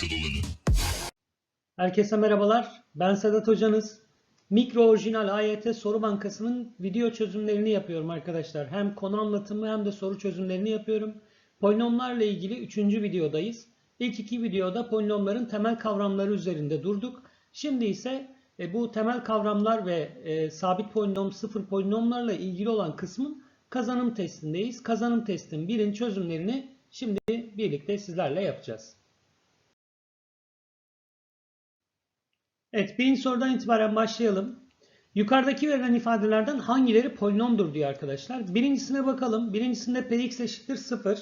altıdolunun. Herkese merhabalar. Ben Sedat Hocanız. Mikro Orijinal AYT Soru Bankası'nın video çözümlerini yapıyorum arkadaşlar. Hem konu anlatımı hem de soru çözümlerini yapıyorum. Polinomlarla ilgili 3. videodayız. İlk iki videoda polinomların temel kavramları üzerinde durduk. Şimdi ise e, bu temel kavramlar ve e, sabit polinom, sıfır polinomlarla ilgili olan kısmın kazanım testindeyiz. Kazanım testin birin çözümlerini şimdi birlikte sizlerle yapacağız. Evet, birinci sorudan itibaren başlayalım. Yukarıdaki verilen ifadelerden hangileri polinomdur diyor arkadaşlar. Birincisine bakalım. Birincisinde px eşittir 0.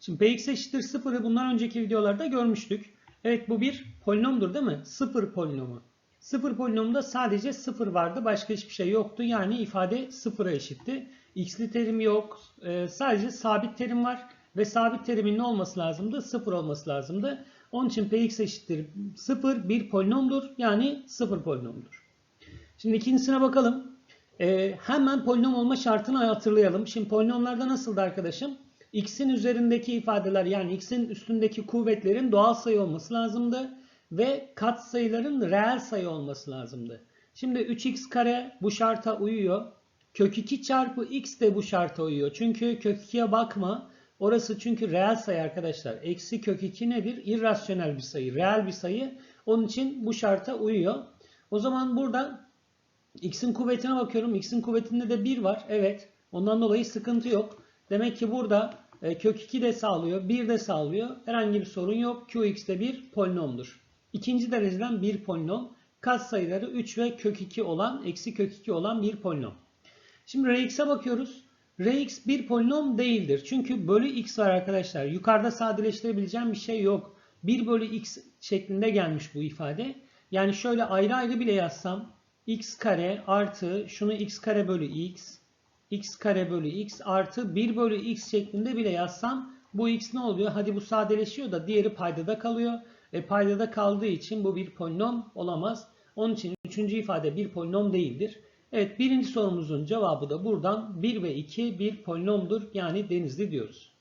Şimdi px eşittir 0'ı bundan önceki videolarda görmüştük. Evet bu bir polinomdur değil mi? 0 polinomu. 0 polinomda sadece 0 vardı. Başka hiçbir şey yoktu. Yani ifade 0'a eşitti. X'li terim yok. Ee, sadece sabit terim var. Ve sabit terimin ne olması lazımdı? 0 olması lazımdı. Onun için px eşittir 0 bir polinomdur. Yani 0 polinomdur. Şimdi ikincisine bakalım. Ee, hemen polinom olma şartını hatırlayalım. Şimdi polinomlarda nasıldı arkadaşım? x'in üzerindeki ifadeler yani x'in üstündeki kuvvetlerin doğal sayı olması lazımdı. Ve katsayıların reel sayı olması lazımdı. Şimdi 3x kare bu şarta uyuyor. Kök 2 çarpı x de bu şarta uyuyor. Çünkü kök 2'ye bakma. Orası çünkü reel sayı arkadaşlar. Eksi kök 2 nedir? İrrasyonel bir sayı. Reel bir sayı. Onun için bu şarta uyuyor. O zaman burada x'in kuvvetine bakıyorum. x'in kuvvetinde de 1 var. Evet. Ondan dolayı sıkıntı yok. Demek ki burada e, kök 2 de sağlıyor. 1 de sağlıyor. Herhangi bir sorun yok. Qx de bir polinomdur. İkinci dereceden bir polinom. Katsayıları 3 ve kök 2 olan, eksi kök 2 olan bir polinom. Şimdi Rx'e bakıyoruz. Rx bir polinom değildir. Çünkü bölü x var arkadaşlar. Yukarıda sadeleştirebileceğim bir şey yok. 1 bölü x şeklinde gelmiş bu ifade. Yani şöyle ayrı ayrı bile yazsam x kare artı şunu x kare bölü x x kare bölü x artı 1 bölü x şeklinde bile yazsam bu x ne oluyor? Hadi bu sadeleşiyor da diğeri paydada kalıyor. E paydada kaldığı için bu bir polinom olamaz. Onun için üçüncü ifade bir polinom değildir. Evet birinci sorumuzun cevabı da buradan 1 ve 2 bir polinomdur. Yani denizli diyoruz.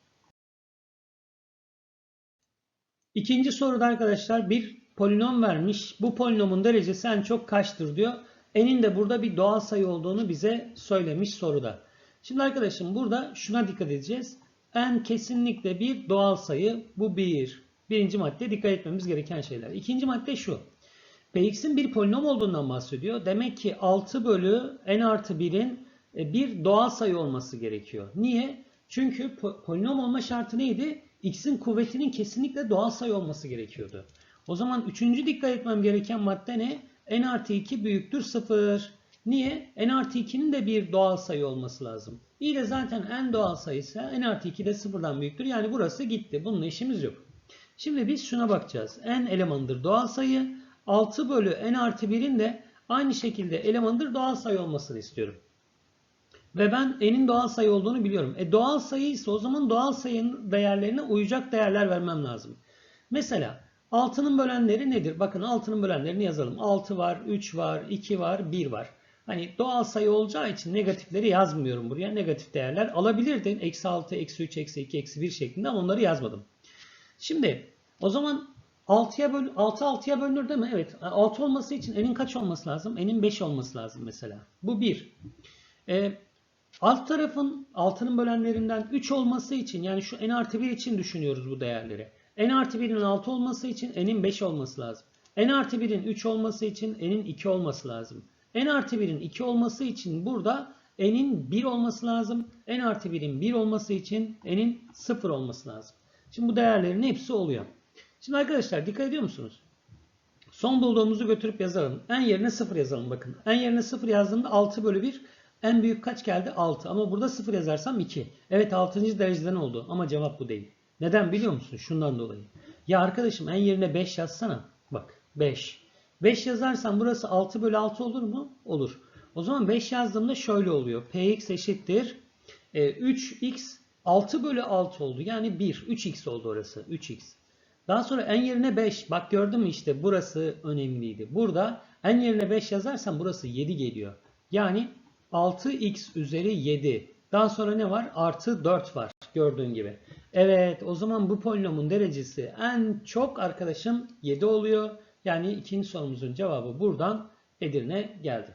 İkinci soruda arkadaşlar bir polinom vermiş. Bu polinomun derecesi en çok kaçtır diyor. N'in de burada bir doğal sayı olduğunu bize söylemiş soruda. Şimdi arkadaşım burada şuna dikkat edeceğiz. N kesinlikle bir doğal sayı. Bu bir. Birinci madde dikkat etmemiz gereken şeyler. İkinci madde şu. Px'in bir polinom olduğundan bahsediyor. Demek ki 6 bölü n artı 1'in bir doğal sayı olması gerekiyor. Niye? Çünkü polinom olma şartı neydi? X'in kuvvetinin kesinlikle doğal sayı olması gerekiyordu. O zaman üçüncü dikkat etmem gereken madde ne? n artı 2 büyüktür 0. Niye? n artı 2'nin de bir doğal sayı olması lazım. İyi de zaten n doğal sayısı n artı 2 de 0'dan büyüktür. Yani burası gitti. Bununla işimiz yok. Şimdi biz şuna bakacağız. n elemandır doğal sayı. 6 bölü n artı 1'in de aynı şekilde elemandır doğal sayı olmasını istiyorum. Ve ben n'in doğal sayı olduğunu biliyorum. E doğal sayı ise o zaman doğal sayının değerlerine uyacak değerler vermem lazım. Mesela 6'nın bölenleri nedir? Bakın 6'nın bölenlerini yazalım. 6 var, 3 var, 2 var, 1 var. Hani doğal sayı olacağı için negatifleri yazmıyorum buraya. Negatif değerler alabilirdin. Eksi 6, eksi 3, eksi 2, eksi 1 şeklinde ama onları yazmadım. Şimdi o zaman 6'ya böl 6 6'ya bölünür değil mi? Evet. 6 olması için n'in kaç olması lazım? N'in 5 olması lazım mesela. Bu 1. Ee, alt tarafın 6'nın bölenlerinden 3 olması için yani şu n artı 1 için düşünüyoruz bu değerleri. n artı 1'in 6 olması için n'in 5 olması lazım. n artı 1'in 3 olması için n'in 2 olması lazım. n artı 1'in 2 olması için burada n'in 1 olması lazım. n artı 1'in 1 olması için n'in 0 olması lazım. Şimdi bu değerlerin hepsi oluyor. Şimdi arkadaşlar dikkat ediyor musunuz? Son bulduğumuzu götürüp yazalım. n yerine 0 yazalım bakın. n yerine 0 yazdığımda 6 bölü 1. En büyük kaç geldi? 6. Ama burada 0 yazarsam 2. Evet 6. dereceden oldu ama cevap bu değil. Neden biliyor musun? Şundan dolayı. Ya arkadaşım en yerine 5 yazsana. Bak 5. 5 yazarsan burası 6 bölü 6 olur mu? Olur. O zaman 5 yazdığımda şöyle oluyor. Px eşittir. E, 3x 6 bölü 6 oldu. Yani 1. 3x oldu orası. 3x. Daha sonra n yerine 5. Bak gördün mü işte burası önemliydi. Burada n yerine 5 yazarsam burası 7 geliyor. Yani 6x üzeri 7. Daha sonra ne var? Artı 4 var. gördüğün gibi. Evet o zaman bu polinomun derecesi en çok arkadaşım 7 oluyor. Yani ikinci sorumuzun cevabı buradan Edirne geldi.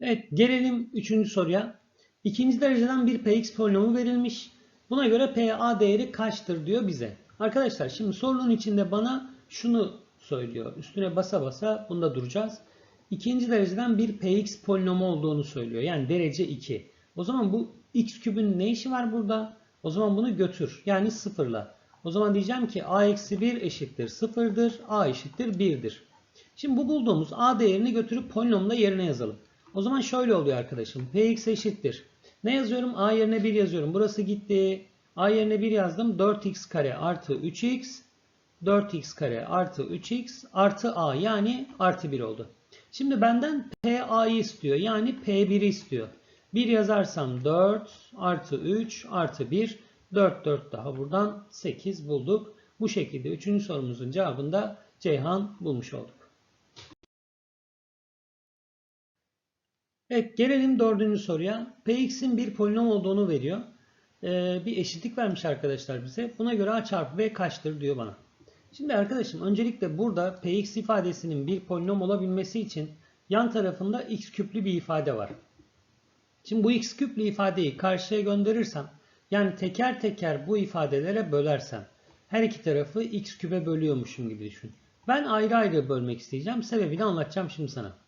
Evet gelelim üçüncü soruya. İkinci dereceden bir px polinomu verilmiş. Buna göre pa değeri kaçtır diyor bize. Arkadaşlar şimdi sorunun içinde bana şunu söylüyor. Üstüne basa basa bunda duracağız. İkinci dereceden bir px polinomu olduğunu söylüyor. Yani derece 2. O zaman bu x kübün ne işi var burada? O zaman bunu götür. Yani sıfırla. O zaman diyeceğim ki a eksi 1 eşittir sıfırdır. a eşittir 1'dir. Şimdi bu bulduğumuz a değerini götürüp polinomda yerine yazalım. O zaman şöyle oluyor arkadaşım. px eşittir. Ne yazıyorum? a yerine 1 yazıyorum. Burası gitti. a yerine 1 yazdım. 4x kare artı 3x 4x kare artı 3x artı a yani artı 1 oldu. Şimdi benden pa'yı istiyor. Yani p1'i istiyor. 1 yazarsam 4 artı 3 artı 1 4 4 daha buradan 8 bulduk. Bu şekilde 3. sorumuzun cevabını da Ceyhan bulmuş olduk. Evet gelelim dördüncü soruya. Px'in bir polinom olduğunu veriyor. Ee, bir eşitlik vermiş arkadaşlar bize. Buna göre a çarpı b kaçtır diyor bana. Şimdi arkadaşım öncelikle burada px ifadesinin bir polinom olabilmesi için yan tarafında x küplü bir ifade var. Şimdi bu x küplü ifadeyi karşıya gönderirsem yani teker teker bu ifadelere bölersem her iki tarafı x küpe bölüyormuşum gibi düşün. Ben ayrı ayrı bölmek isteyeceğim. Sebebini anlatacağım şimdi sana.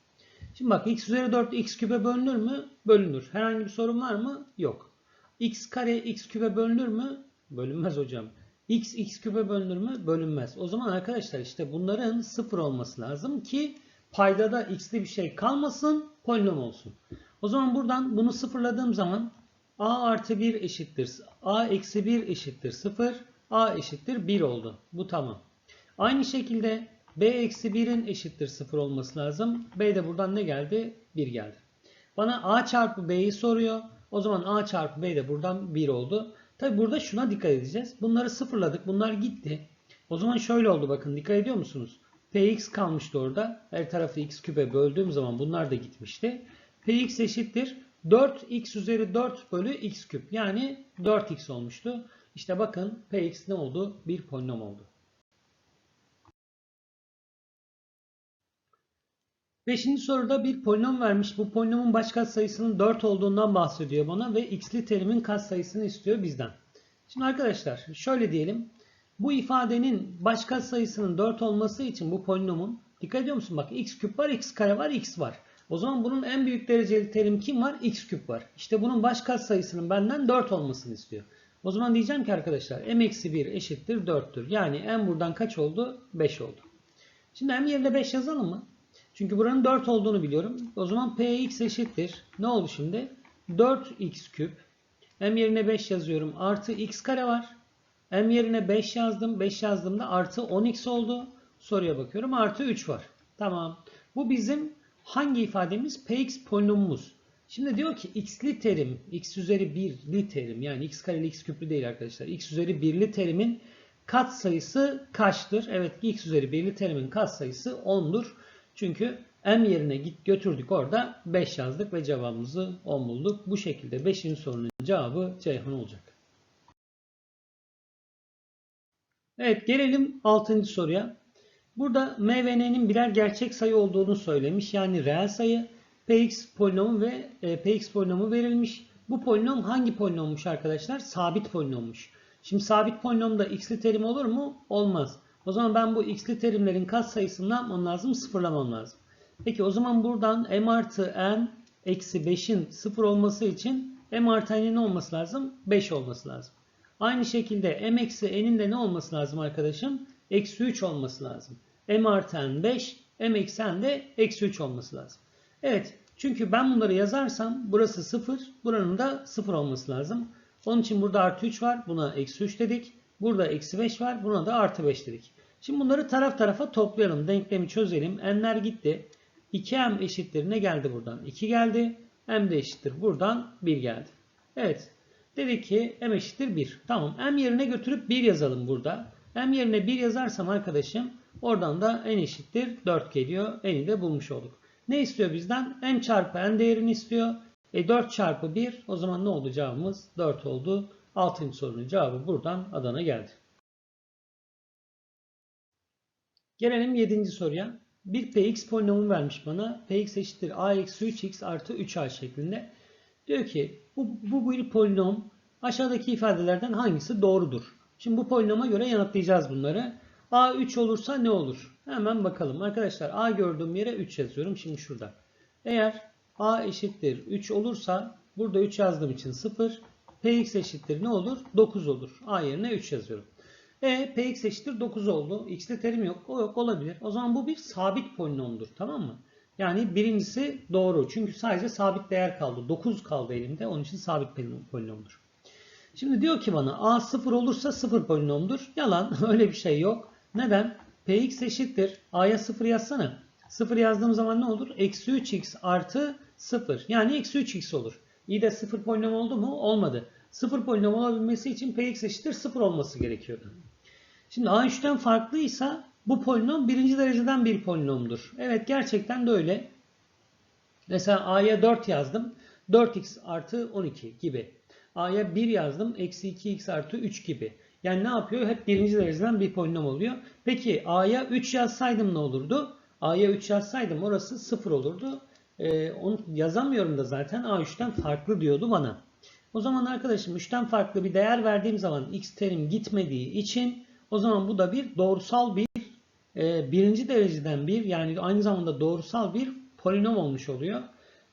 Şimdi bak x üzeri 4 x küpe bölünür mü? Bölünür. Herhangi bir sorun var mı? Yok. x kare x küpe bölünür mü? Bölünmez hocam. x x küpe bölünür mü? Bölünmez. O zaman arkadaşlar işte bunların sıfır olması lazım ki paydada x'li bir şey kalmasın, polinom olsun. O zaman buradan bunu sıfırladığım zaman a artı 1 eşittir. a eksi 1 eşittir 0. a eşittir 1 oldu. Bu tamam. Aynı şekilde b eksi 1'in eşittir 0 olması lazım. b de buradan ne geldi? 1 geldi. Bana a çarpı b'yi soruyor. O zaman a çarpı b de buradan 1 oldu. Tabi burada şuna dikkat edeceğiz. Bunları sıfırladık. Bunlar gitti. O zaman şöyle oldu bakın. Dikkat ediyor musunuz? px kalmıştı orada. Her tarafı x küpe böldüğüm zaman bunlar da gitmişti. px eşittir 4x üzeri 4 bölü x küp. Yani 4x olmuştu. İşte bakın px ne oldu? Bir polinom oldu. Beşinci soruda bir polinom vermiş. Bu polinomun baş katsayısının 4 olduğundan bahsediyor bana ve x'li terimin katsayısını istiyor bizden. Şimdi arkadaşlar şöyle diyelim. Bu ifadenin baş katsayısının 4 olması için bu polinomun dikkat ediyor musun? Bak x küp var, x kare var, x var. O zaman bunun en büyük dereceli terim kim var? x küp var. İşte bunun baş katsayısının benden 4 olmasını istiyor. O zaman diyeceğim ki arkadaşlar m-1 eşittir 4'tür. Yani m buradan kaç oldu? 5 oldu. Şimdi m yerine 5 yazalım mı? Çünkü buranın 4 olduğunu biliyorum. O zaman px eşittir. Ne oldu şimdi? 4x küp. m yerine 5 yazıyorum. Artı x kare var. m yerine 5 yazdım. 5 yazdığımda artı 10x oldu. Soruya bakıyorum. Artı 3 var. Tamam. Bu bizim hangi ifademiz? px polinomumuz. Şimdi diyor ki x'li terim, x üzeri 1'li terim yani x kareli x küplü değil arkadaşlar. x üzeri 1'li terimin katsayısı kaçtır? Evet x üzeri 1'li terimin katsayısı 10'dur. Çünkü m yerine git götürdük orada 5 yazdık ve cevabımızı 10 bulduk. Bu şekilde 5. sorunun cevabı Ceyhan olacak. Evet gelelim 6. soruya. Burada m ve n'nin birer gerçek sayı olduğunu söylemiş. Yani reel sayı px polinomu ve e, px polinomu verilmiş. Bu polinom hangi polinommuş arkadaşlar? Sabit polinommuş. Şimdi sabit polinomda x'li terim olur mu? Olmaz. O zaman ben bu x'li terimlerin katsayısını ne yapmam lazım? Sıfırlamam lazım. Peki o zaman buradan m artı n eksi 5'in sıfır olması için m artı n'in olması lazım? 5 olması lazım. Aynı şekilde m eksi n'in de ne olması lazım arkadaşım? Eksi 3 olması lazım. m artı n 5, m eksi n de eksi 3 olması lazım. Evet çünkü ben bunları yazarsam burası 0, buranın da 0 olması lazım. Onun için burada artı 3 var. Buna eksi 3 dedik. Burada eksi 5 var. Buna da artı 5 dedik. Şimdi bunları taraf tarafa toplayalım. Denklemi çözelim. n'ler gitti. 2m eşittir ne geldi buradan? 2 geldi. m de eşittir buradan 1 geldi. Evet. Dedik ki m eşittir 1. Tamam. m yerine götürüp 1 yazalım burada. m yerine 1 yazarsam arkadaşım oradan da n eşittir 4 geliyor. n'i de bulmuş olduk. Ne istiyor bizden? n çarpı n değerini istiyor. E 4 çarpı 1 o zaman ne oldu cevabımız? 4 oldu. 6. sorunun cevabı buradan Adana geldi. Gelelim 7. soruya. Bir px polinomu vermiş bana. px eşittir a eksi 3x artı 3a şeklinde. Diyor ki bu, bu bir polinom. Aşağıdaki ifadelerden hangisi doğrudur? Şimdi bu polinoma göre yanıtlayacağız bunları. a 3 olursa ne olur? Hemen bakalım. Arkadaşlar a gördüğüm yere 3 yazıyorum. Şimdi şurada. Eğer a eşittir 3 olursa burada 3 yazdığım için 0. px eşittir ne olur? 9 olur. a yerine 3 yazıyorum. E px eşittir 9 oldu. X'li terim yok. O yok olabilir. O zaman bu bir sabit polinomdur. Tamam mı? Yani birincisi doğru. Çünkü sadece sabit değer kaldı. 9 kaldı elimde. Onun için sabit polinomdur. Şimdi diyor ki bana a 0 olursa 0 polinomdur. Yalan. Öyle bir şey yok. Neden? px eşittir. a'ya 0 yazsana. 0 yazdığım zaman ne olur? Eksi 3x artı 0. Yani eksi 3x olur. İyi de 0 polinom oldu mu? Olmadı. 0 polinom olabilmesi için px eşittir 0 olması gerekiyordu. Şimdi a3'ten farklıysa bu polinom birinci dereceden bir polinomdur. Evet gerçekten de öyle. Mesela a'ya 4 yazdım. 4x artı 12 gibi. a'ya 1 yazdım. Eksi 2x artı 3 gibi. Yani ne yapıyor? Hep birinci dereceden bir polinom oluyor. Peki a'ya 3 yazsaydım ne olurdu? a'ya 3 yazsaydım orası 0 olurdu. Ee, onu yazamıyorum da zaten a3'ten farklı diyordu bana. O zaman arkadaşım 3'ten farklı bir değer verdiğim zaman x terim gitmediği için o zaman bu da bir doğrusal bir e, birinci dereceden bir yani aynı zamanda doğrusal bir polinom olmuş oluyor.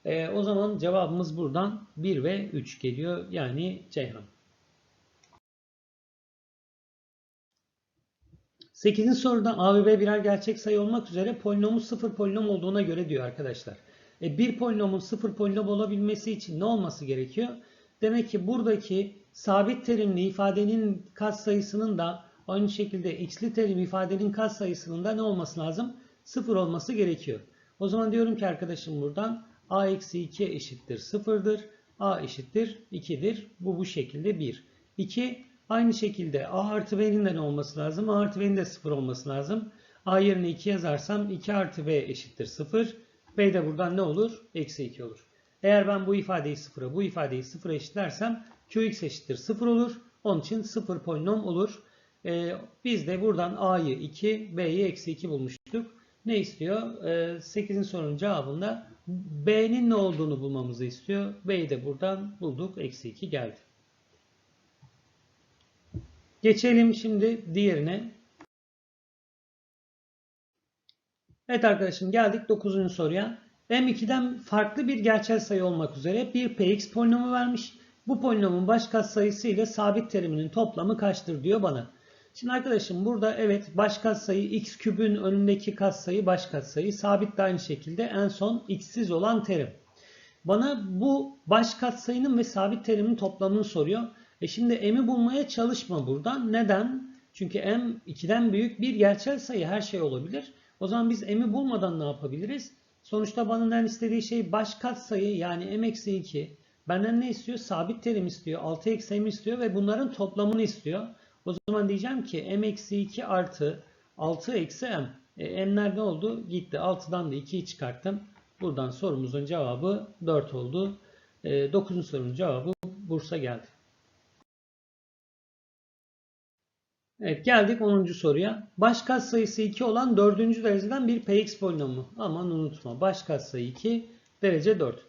E, o zaman cevabımız buradan 1 ve 3 geliyor. Yani Ceyhan. 8. soruda A ve B birer gerçek sayı olmak üzere polinomun sıfır polinom olduğuna göre diyor arkadaşlar. E, bir polinomun sıfır polinom olabilmesi için ne olması gerekiyor? Demek ki buradaki sabit terimli ifadenin katsayısının da aynı şekilde x'li terim ifadenin katsayısının da ne olması lazım? Sıfır olması gerekiyor. O zaman diyorum ki arkadaşım buradan a eksi 2 eşittir sıfırdır. a eşittir 2'dir. Bu bu şekilde 1. 2 aynı şekilde a artı b'nin de ne olması lazım? a artı b'nin de sıfır olması lazım. a yerine 2 yazarsam 2 artı b eşittir 0. b de buradan ne olur? Eksi 2 olur. Eğer ben bu ifadeyi sıfıra, bu ifadeyi sıfıra eşitlersem qx eşittir 0 olur. Onun için 0 polinom olur. Ee, biz de buradan a'yı 2, b'yi eksi 2 bulmuştuk. Ne istiyor? Ee, 8'in sorunun cevabında b'nin ne olduğunu bulmamızı istiyor. b'yi de buradan bulduk. Eksi 2 geldi. Geçelim şimdi diğerine. Evet arkadaşım geldik 9. soruya. M2'den farklı bir gerçel sayı olmak üzere bir px polinomu vermiş. Bu polinomun baş katsayısı ile sabit teriminin toplamı kaçtır diyor bana. Şimdi arkadaşım burada evet baş katsayı x kübün önündeki katsayı baş katsayı sabit de aynı şekilde en son x'siz olan terim. Bana bu baş katsayının ve sabit terimin toplamını soruyor. E şimdi m'i bulmaya çalışma buradan. Neden? Çünkü m 2'den büyük bir gerçel sayı her şey olabilir. O zaman biz m'i bulmadan ne yapabiliriz? Sonuçta benden istediği şey baş katsayı yani m-2. Benden ne istiyor? Sabit terim istiyor. 6 eksi m istiyor ve bunların toplamını istiyor. O zaman diyeceğim ki m-2 artı 6 eksi m. E, m'ler ne oldu? Gitti. 6'dan da 2'yi çıkarttım. Buradan sorumuzun cevabı 4 oldu. E, 9. sorunun cevabı Bursa geldi. Evet geldik 10. soruya. Baş katsayısı 2 olan 4. dereceden bir px polinomu. Aman unutma. Baş katsayı 2 derece 4.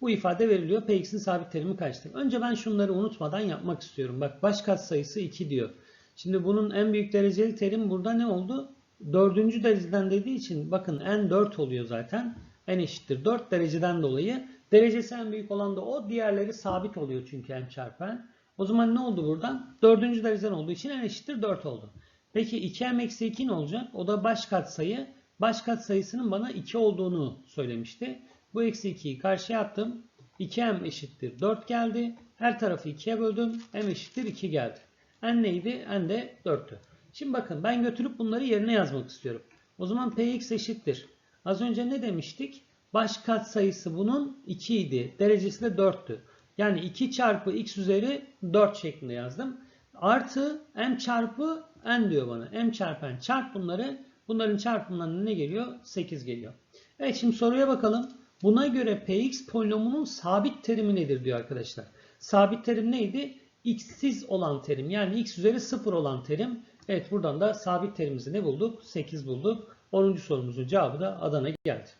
Bu ifade veriliyor. Px'in sabit terimi kaçtır? Önce ben şunları unutmadan yapmak istiyorum. Bak baş katsayısı 2 diyor. Şimdi bunun en büyük dereceli terim burada ne oldu? 4. dereceden dediği için bakın n 4 oluyor zaten. n eşittir 4 dereceden dolayı. Derecesi en büyük olan da o. Diğerleri sabit oluyor çünkü m çarpı n. O zaman ne oldu buradan? 4. dereceden olduğu için n eşittir 4 oldu. Peki 2m eksi 2 ne olacak? O da baş katsayı. Baş katsayısının bana 2 olduğunu söylemişti. Bu eksi 2'yi karşıya attım. 2m eşittir 4 geldi. Her tarafı 2'ye böldüm. m eşittir 2 geldi. n neydi? n de 4'tü. Şimdi bakın ben götürüp bunları yerine yazmak istiyorum. O zaman px eşittir. Az önce ne demiştik? Baş katsayısı bunun 2 idi. Derecesi de 4'tü. Yani 2 çarpı x üzeri 4 şeklinde yazdım. Artı m çarpı n diyor bana. m çarpı n çarp bunları. Bunların çarpımlarına ne geliyor? 8 geliyor. Evet şimdi soruya bakalım. Buna göre px polinomunun sabit terimi nedir diyor arkadaşlar. Sabit terim neydi? x'siz olan terim yani x üzeri 0 olan terim. Evet buradan da sabit terimizi ne bulduk? 8 bulduk. 10. sorumuzun cevabı da Adana geldi.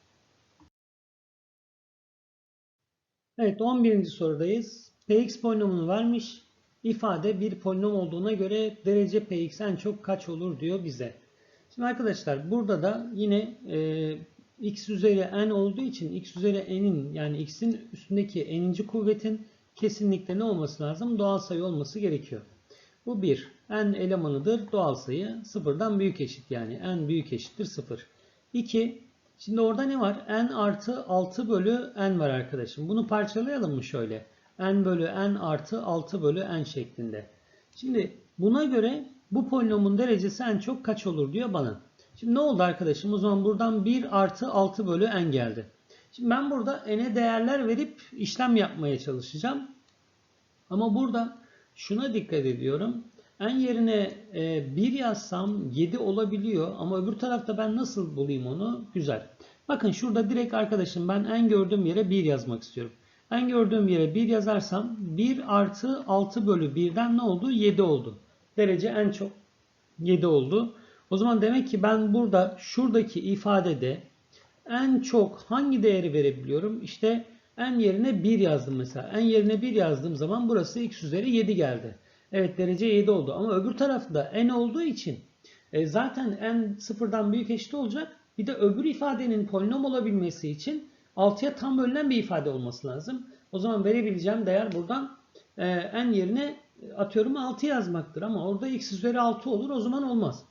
Evet 11. sorudayız. Px polinomunu vermiş. İfade bir polinom olduğuna göre derece Px en çok kaç olur diyor bize. Şimdi arkadaşlar burada da yine e, x üzeri n olduğu için x üzeri n'in yani x'in üstündeki n'inci kuvvetin kesinlikle ne olması lazım? Doğal sayı olması gerekiyor. Bu 1. n elemanıdır. Doğal sayı sıfırdan büyük eşit yani. n büyük eşittir 0. 2. Şimdi orada ne var? n artı 6 bölü n var arkadaşım. Bunu parçalayalım mı şöyle? n bölü n artı 6 bölü n şeklinde. Şimdi buna göre bu polinomun derecesi en çok kaç olur diyor bana. Şimdi ne oldu arkadaşım? O zaman buradan 1 artı 6 bölü n geldi. Şimdi ben burada n'e değerler verip işlem yapmaya çalışacağım. Ama burada şuna dikkat ediyorum. N yerine 1 yazsam 7 olabiliyor ama öbür tarafta ben nasıl bulayım onu? Güzel. Bakın şurada direkt arkadaşım ben n gördüğüm yere 1 yazmak istiyorum. n gördüğüm yere 1 yazarsam 1 artı 6 bölü 1'den ne oldu? 7 oldu. Derece en çok 7 oldu. O zaman demek ki ben burada şuradaki ifadede en çok hangi değeri verebiliyorum? İşte n yerine 1 yazdım mesela. n yerine 1 yazdığım zaman burası x üzeri 7 geldi. Evet derece 7 oldu ama öbür tarafta n olduğu için e, zaten n sıfırdan büyük eşit olacak. Bir de öbür ifadenin polinom olabilmesi için 6'ya tam bölünen bir ifade olması lazım. O zaman verebileceğim değer buradan e, n yerine atıyorum 6 yazmaktır ama orada x üzeri 6 olur o zaman olmaz.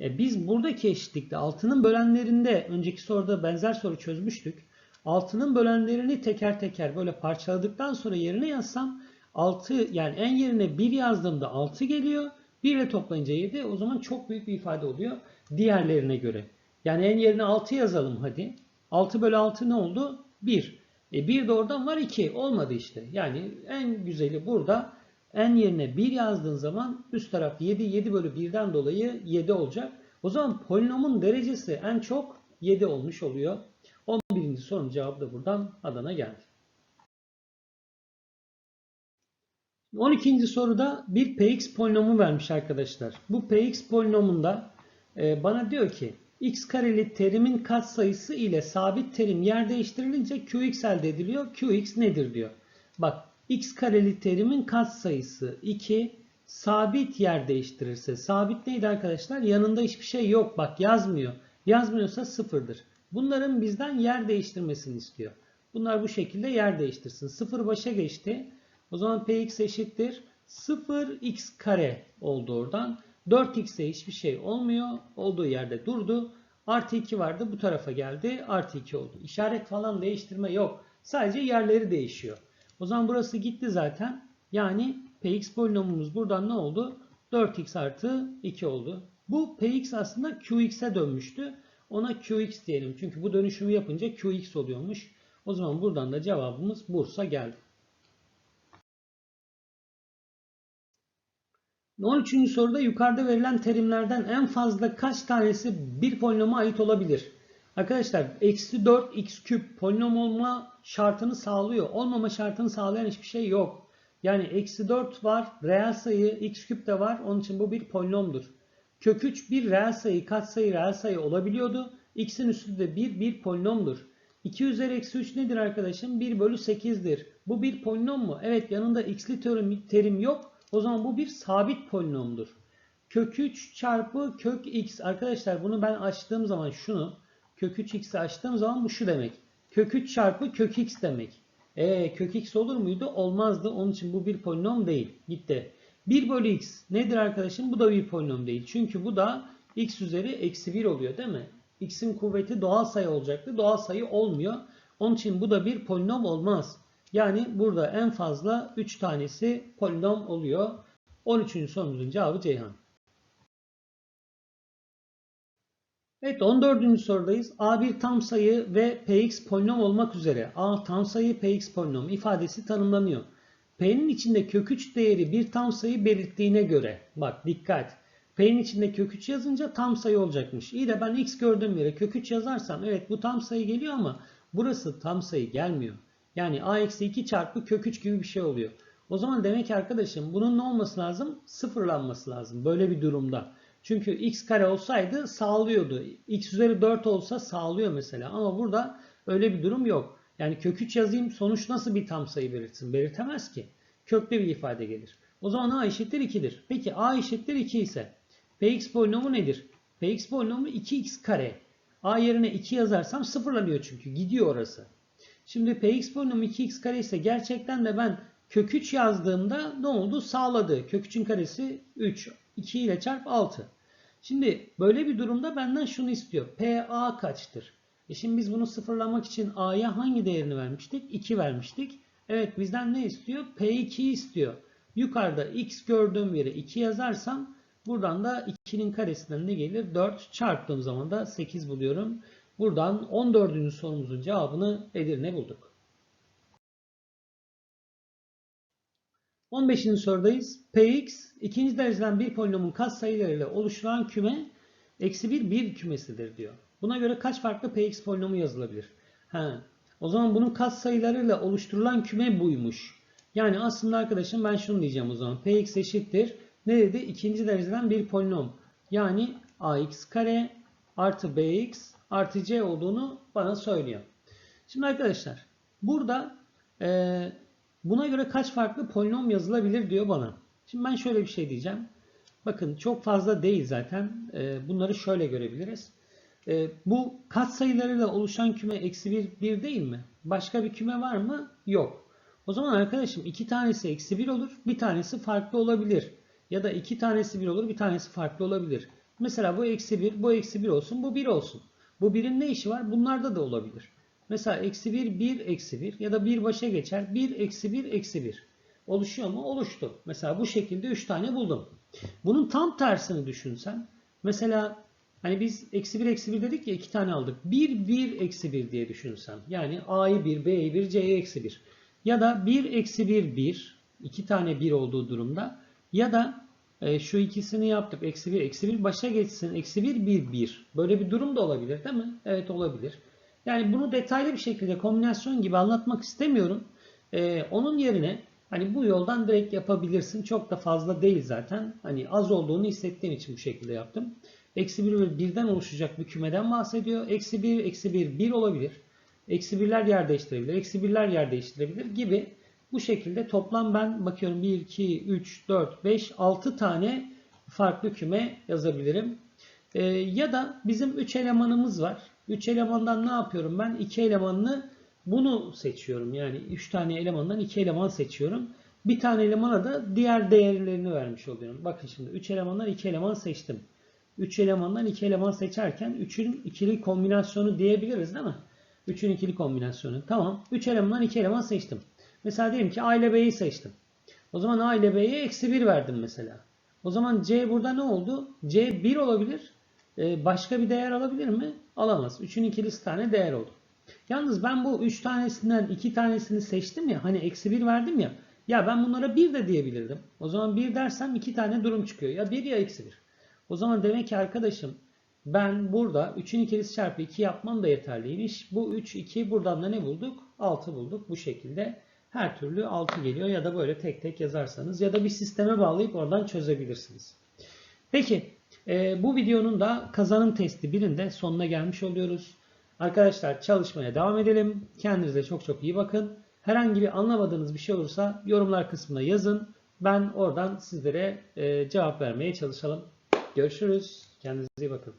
E, biz buradaki eşitlikte 6'nın bölenlerinde önceki soruda benzer soru çözmüştük. 6'nın bölenlerini teker teker böyle parçaladıktan sonra yerine yazsam 6 yani en yerine 1 yazdığımda 6 geliyor. 1 ile toplayınca 7 o zaman çok büyük bir ifade oluyor diğerlerine göre. Yani en yerine 6 yazalım hadi. 6 bölü 6 ne oldu? 1. E 1 de oradan var 2. Olmadı işte. Yani en güzeli burada n yerine 1 yazdığın zaman üst taraf 7. 7 bölü 1'den dolayı 7 olacak. O zaman polinomun derecesi en çok 7 olmuş oluyor. 11. sorunun cevabı da buradan Adana geldi. 12. soruda bir px polinomu vermiş arkadaşlar. Bu px polinomunda e, bana diyor ki x kareli terimin katsayısı ile sabit terim yer değiştirilince qx elde ediliyor. qx nedir diyor. Bak x kareli terimin katsayısı 2 sabit yer değiştirirse sabit neydi arkadaşlar? Yanında hiçbir şey yok. Bak yazmıyor. Yazmıyorsa sıfırdır. Bunların bizden yer değiştirmesini istiyor. Bunlar bu şekilde yer değiştirsin. Sıfır başa geçti. O zaman px eşittir. 0x kare oldu oradan. 4x'e hiçbir şey olmuyor. Olduğu yerde durdu. Artı 2 vardı. Bu tarafa geldi. Artı 2 oldu. İşaret falan değiştirme yok. Sadece yerleri değişiyor. O zaman burası gitti zaten. Yani px polinomumuz buradan ne oldu? 4x artı 2 oldu. Bu px aslında qx'e dönmüştü. Ona qx diyelim. Çünkü bu dönüşümü yapınca qx oluyormuş. O zaman buradan da cevabımız Bursa geldi. 13. soruda yukarıda verilen terimlerden en fazla kaç tanesi bir polinoma ait olabilir? Arkadaşlar eksi 4 x küp polinom olma şartını sağlıyor. Olmama şartını sağlayan hiçbir şey yok. Yani eksi 4 var. Reel sayı x küp de var. Onun için bu bir polinomdur. Kök 3 bir reel sayı katsayı reel sayı olabiliyordu. x'in üstü de 1 bir polinomdur. 2 üzeri eksi 3 nedir arkadaşım? 1 bölü 8'dir. Bu bir polinom mu? Evet yanında x'li terim, terim yok. O zaman bu bir sabit polinomdur. Kök 3 çarpı kök x. Arkadaşlar bunu ben açtığım zaman şunu kök 3x'i açtığım zaman bu şu demek. Kök 3 çarpı kök x demek. E kök x olur muydu? Olmazdı. Onun için bu bir polinom değil. Gitti. 1 bölü x nedir arkadaşım? Bu da bir polinom değil. Çünkü bu da x üzeri eksi 1 oluyor değil mi? x'in kuvveti doğal sayı olacaktı. Doğal sayı olmuyor. Onun için bu da bir polinom olmaz. Yani burada en fazla 3 tanesi polinom oluyor. 13. sorumuzun cevabı Ceyhan. Evet 14. sorudayız. A bir tam sayı ve Px polinom olmak üzere A tam sayı Px polinom ifadesi tanımlanıyor. P'nin içinde kök 3 değeri bir tam sayı belirttiğine göre bak dikkat. P'nin içinde kök 3 yazınca tam sayı olacakmış. İyi de ben x gördüğüm yere kök 3 yazarsam evet bu tam sayı geliyor ama burası tam sayı gelmiyor. Yani a eksi 2 çarpı kök 3 gibi bir şey oluyor. O zaman demek ki arkadaşım bunun ne olması lazım? Sıfırlanması lazım böyle bir durumda. Çünkü x kare olsaydı sağlıyordu. x üzeri 4 olsa sağlıyor mesela. Ama burada öyle bir durum yok. Yani kök 3 yazayım sonuç nasıl bir tam sayı belirtsin? Belirtemez ki. Köklü bir ifade gelir. O zaman a eşittir 2'dir. Peki a eşittir 2 ise px polinomu nedir? px polinomu 2x kare. a yerine 2 yazarsam sıfırlanıyor çünkü. Gidiyor orası. Şimdi px polinomu 2x kare ise gerçekten de ben kök 3 yazdığımda ne oldu? Sağladı. Kök 3'ün karesi 3. 2 ile çarp 6. Şimdi böyle bir durumda benden şunu istiyor. PA kaçtır? E şimdi biz bunu sıfırlamak için A'ya hangi değerini vermiştik? 2 vermiştik. Evet bizden ne istiyor? P2 istiyor. Yukarıda x gördüğüm yere 2 yazarsam buradan da 2'nin karesinden ne gelir? 4 çarptığım zaman da 8 buluyorum. Buradan 14. sorumuzun cevabını Edirne bulduk. 15. sorudayız. Px ikinci dereceden bir polinomun katsayılarıyla oluşturan küme eksi 1 bir kümesidir diyor. Buna göre kaç farklı px polinomu yazılabilir? Ha, o zaman bunun katsayılarıyla oluşturulan küme buymuş. Yani aslında arkadaşım ben şunu diyeceğim o zaman. px eşittir. Ne dedi? İkinci dereceden bir polinom. Yani ax kare artı bx artı c olduğunu bana söylüyor. Şimdi arkadaşlar burada e, buna göre kaç farklı polinom yazılabilir diyor bana. Şimdi ben şöyle bir şey diyeceğim. Bakın çok fazla değil zaten. E, bunları şöyle görebiliriz. E, bu katsayılarıyla oluşan küme eksi 1, 1 değil mi? Başka bir küme var mı? Yok. O zaman arkadaşım iki tanesi eksi 1 olur. Bir tanesi farklı olabilir. Ya da iki tanesi 1 olur. Bir tanesi farklı olabilir. Mesela bu eksi 1, bu eksi 1 olsun, bu 1 olsun. Bu 1'in ne işi var? Bunlarda da olabilir. Mesela eksi 1, 1, eksi 1 ya da 1 başa geçer. 1, eksi 1, eksi 1. Oluşuyor mu? Oluştu. Mesela bu şekilde 3 tane buldum. Bunun tam tersini düşünsen. Mesela hani biz eksi 1, eksi 1 dedik ya 2 tane aldık. 1, 1, eksi 1 diye düşünsen. Yani A'yı 1, B'yi 1, C'yi eksi 1. Ya da 1, eksi 1, 1. 2 tane 1 olduğu durumda. Ya da e, şu ikisini yaptık. Eksi 1, eksi 1 başa geçsin. Eksi 1, 1, 1. Böyle bir durum da olabilir değil mi? Evet olabilir. Yani bunu detaylı bir şekilde kombinasyon gibi anlatmak istemiyorum. Ee, onun yerine hani bu yoldan direkt yapabilirsin. Çok da fazla değil zaten. Hani az olduğunu hissettiğim için bu şekilde yaptım. Eksi 1 ve 1'den oluşacak bir kümeden bahsediyor. Eksi 1, eksi 1, 1 olabilir. Eksi 1'ler yer değiştirebilir. Eksi 1'ler yer değiştirebilir gibi. Bu şekilde toplam ben bakıyorum 1, 2, 3, 4, 5, 6 tane farklı küme yazabilirim. Ee, ya da bizim 3 elemanımız var. 3 elemandan ne yapıyorum ben? 2 elemanını bunu seçiyorum. Yani 3 tane elemandan 2 eleman seçiyorum. Bir tane elemana da diğer değerlerini vermiş oluyorum. Bakın şimdi 3 elemandan 2 eleman seçtim. 3 elemandan 2 eleman seçerken 3'ün ikili kombinasyonu diyebiliriz değil mi? 3'ün ikili kombinasyonu. Tamam. 3 elemandan 2 eleman seçtim. Mesela diyelim ki A ile B'yi seçtim. O zaman A ile B'ye eksi 1 verdim mesela. O zaman C burada ne oldu? C 1 olabilir. Ee, başka bir değer alabilir mi? Alamaz. 3'ün ikilisi tane değer oldu. Yalnız ben bu 3 tanesinden 2 tanesini seçtim ya. Hani eksi 1 verdim ya. Ya ben bunlara 1 de diyebilirdim. O zaman 1 dersem 2 tane durum çıkıyor. Ya 1 ya eksi 1. O zaman demek ki arkadaşım ben burada 3'ün ikilisi çarpı 2 yapmam da yeterliymiş. Bu 3, 2 buradan da ne bulduk? 6 bulduk. Bu şekilde her türlü 6 geliyor. Ya da böyle tek tek yazarsanız ya da bir sisteme bağlayıp oradan çözebilirsiniz. Peki e, bu videonun da kazanım testi birinde sonuna gelmiş oluyoruz. Arkadaşlar çalışmaya devam edelim. Kendinize çok çok iyi bakın. Herhangi bir anlamadığınız bir şey olursa yorumlar kısmına yazın. Ben oradan sizlere e, cevap vermeye çalışalım. Görüşürüz. Kendinize iyi bakın.